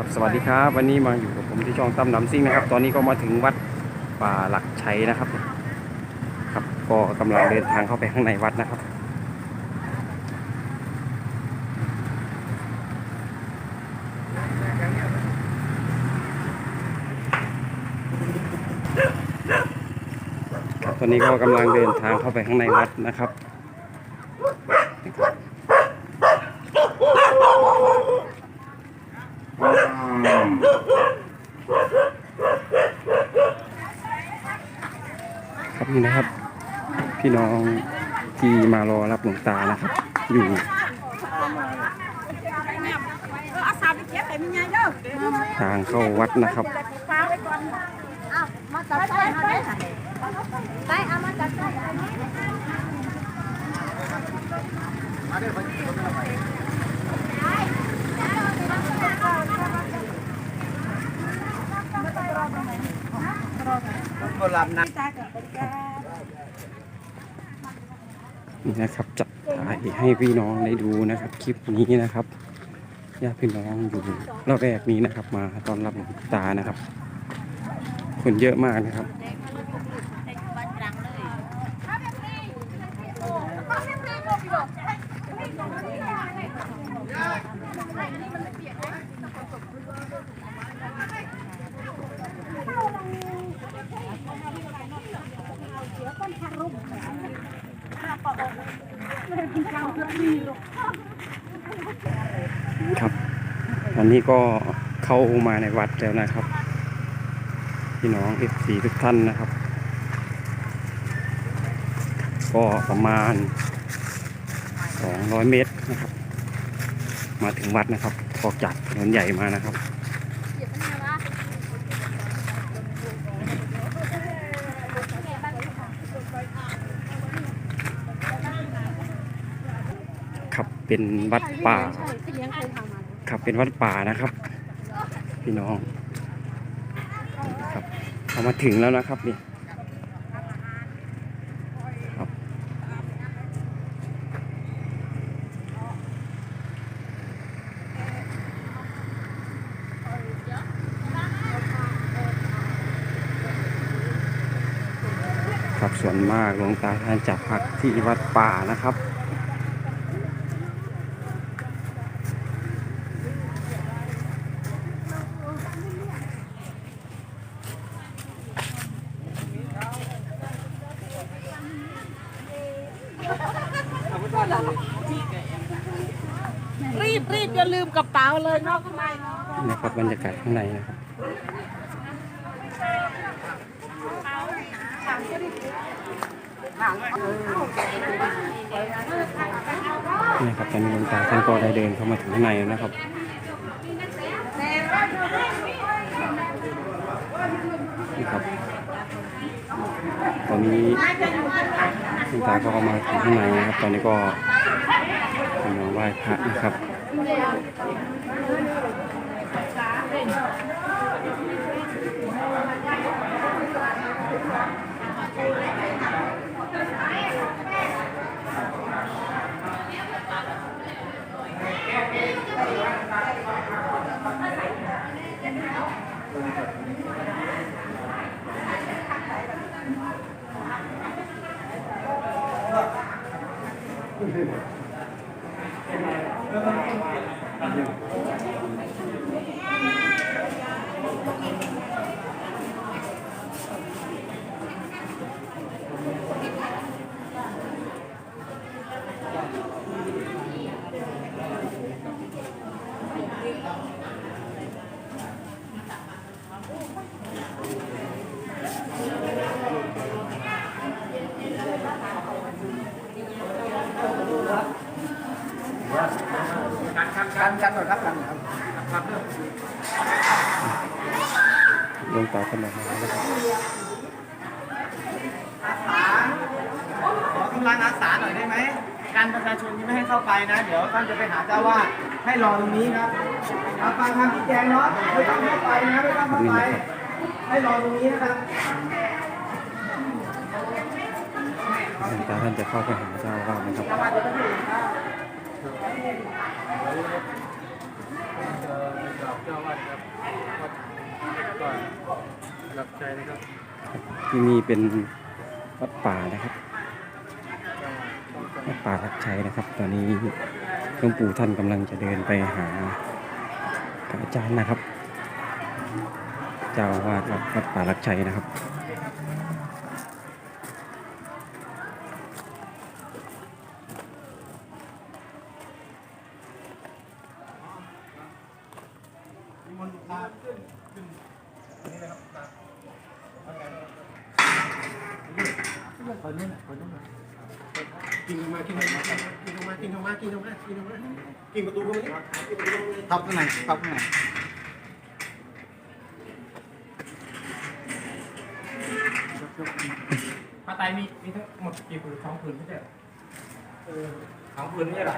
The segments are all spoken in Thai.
ครับสวัสดีครับ วันนี้มาอยู่กับผมที่ช่องตั้มน้ำซิ่งนะครับ ตอนนี้ก็มาถึงวัดป่าหลักชัยนะครับ ครับก็กำลังเดินทางเข้าไปข้างในวัดนะครับครับตอนนี้ก็กำลังเดินทางเข้าไปข้างในวัดนะครับ นี่นะครับ พี่น้องที่มารอรับหลวงตานะครับ อยู่ทางเข้าวัดนะครับก็รับน นี่นะครับจะถ่ายให้พี่น้องได้ดูนะครับคลิปนี้นะครับญาติพี่น้องอยู่ระแวกนี้นะครับ มาตอนรับหลวงตานะครับ คนเยอะมากนะครับ ครับตอนนี้ก็เข้ามาในวัดแล้วนะครับ พี่น้องเอฟซีทุกท่านนะครับ ก็ประมาณ 200 เมตรนะครับ มาถึงวัดนะครับออกจากถนนใหญ่มานะครับ เป็นวัดป่าครับเป็นวัดป่านะครับ พี่น้องครับเรามาถึงแล้วนะครับนี่ครับครับส่วนมากหลวงตาท่านจะพักที่วัดป่านะครับ รีบรีบอย่าลืมกระเป๋าเลยนอกข้างในนี่นะครับบรรยากาศข้างในนะครับนี่ครับตอนนี้หลวงตาท่านก็ได้เดินเข้ามาถึงข้างในแล้วนะครับนี่ครับ ตอนนี้หลวงตาก็เข้ามาถึงข้างในนะครับ ตอนนี้ก็กำลังไหว้พระนะครับ กั น กันกันหน่อยครับกันครับครับเรื่องหลงตาท่านมาแล้วนะครับอาสาขอกำลังอาสาหน่อยได้ไหมการประชาชนที่ไม่ให้เข้าไปนะ เดี๋ยวท่านจะไปหาเจ้าว่าให้รอตรงนี้ครับรับฟังคำชี้แจงเนาะไม่ต้องเข้าไปนะไม่ต้องเข้าไป ให้รอตรงนี้นะครับท่านจะเข้าไปหาเจ้าอาวาสนะครับ ที่นี่เป็นวัดป่านะครับวัดป่ารักชัยนะครับ ตอนนี้หลวงปู่ท่านกำลังจะเดินไปหาอาจารย์นะครับ เจ้าวาดวัดวัดป่ารักชัยนะครับ กินมากินมากินมากินมากินมากินมากินประตูก็ไม่ทับข้างในทับข้างในผ้าไตมีมีทั้งหมดกี่ผืนสองผืนไม่ใช่เออสองผืนไม่ใช่หรอ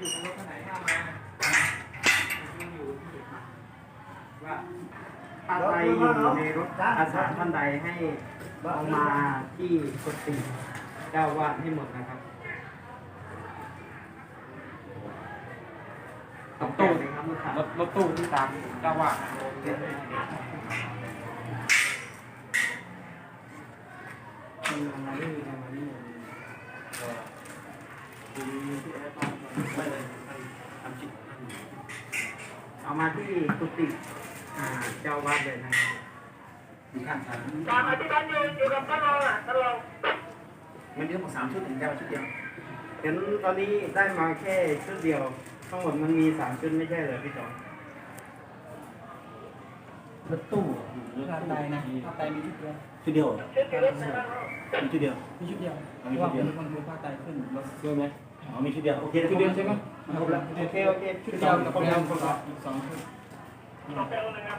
อยอยู่บนรถคันไหนถ้ามาอยู่ว่าถ้าใครอยู่ในรถอาสาท่านใดให้เอามาที่กุฏิเจ้าวาดให้หมดนะครับรถตู้เลยครับรถรถตู้ที่ตามเจ้าว่ามานี่มานี่ เอามาที่กุฏิอ่าเจ้าวาดเลยนะครับตอนที่ท่านอยู่อยู่กับท่านรองอะท่านรองมันเรียกว่าสามชุดถึงแก้วชุดเดียวเห็นตอนนี้ได้มาแค่ชุดเดียวทั้งหมดมันมีสามชุดไม่ใช่เหรอพี่จอมรถตู้ผ้าไตนะผ้าไตมีชุดเดียวชุดเดียวชุดอยู่รถไหนบ้างมีชุดเดียวมีชุดเดียวมีชุดเดียวมันมีผ้าไตขึ้นรถด้วยไหม อ๋อมีชุดเดียวโอเคชุดเดียวใช่ไหมครบแล้วโอเคโอเคชุดเดียวกับคนเดียวคนละอีกสองชุดต้องไปเอานะครับ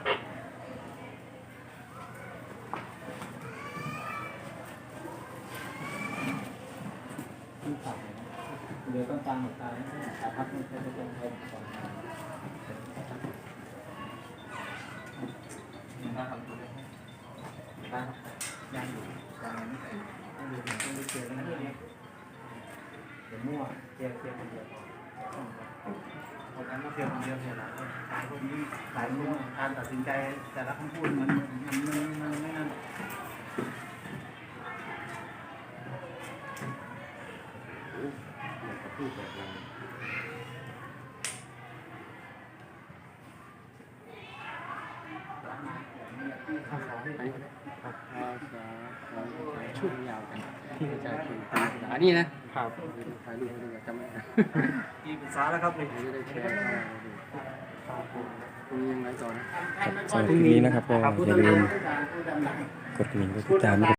เดี๋ยวต้องตามหัวตายสาพักมันจะต้องใช้ก่อนน่าทำตัวได้ได้ครับยังอยู่ยังไม่ต้องดูต้องดูเจอแล้วนะเนี่ยเดี๋ยวมั่วเจียวเจียวคนเดียวคนนั้นก็เพียงคนเดียวเนี่ยนะหลายคนนี้หลายมั่วการตัดสินใจแต่ละคำพูดมันมันมันมันไม่นั่นชุดยาวกัน ที่อาจารย์คืออันนี้นะครับถ่ายรูปให้ดูจำไม่ได้มีปรึกษาแล้วครับนี่จะได้แชร์เข้ามาดูพรุ่งนี้ยังไงต่อนะสำหรับคลิปนี้นะครับก็อย่าลืมกดกระดิ่งกดติดตาม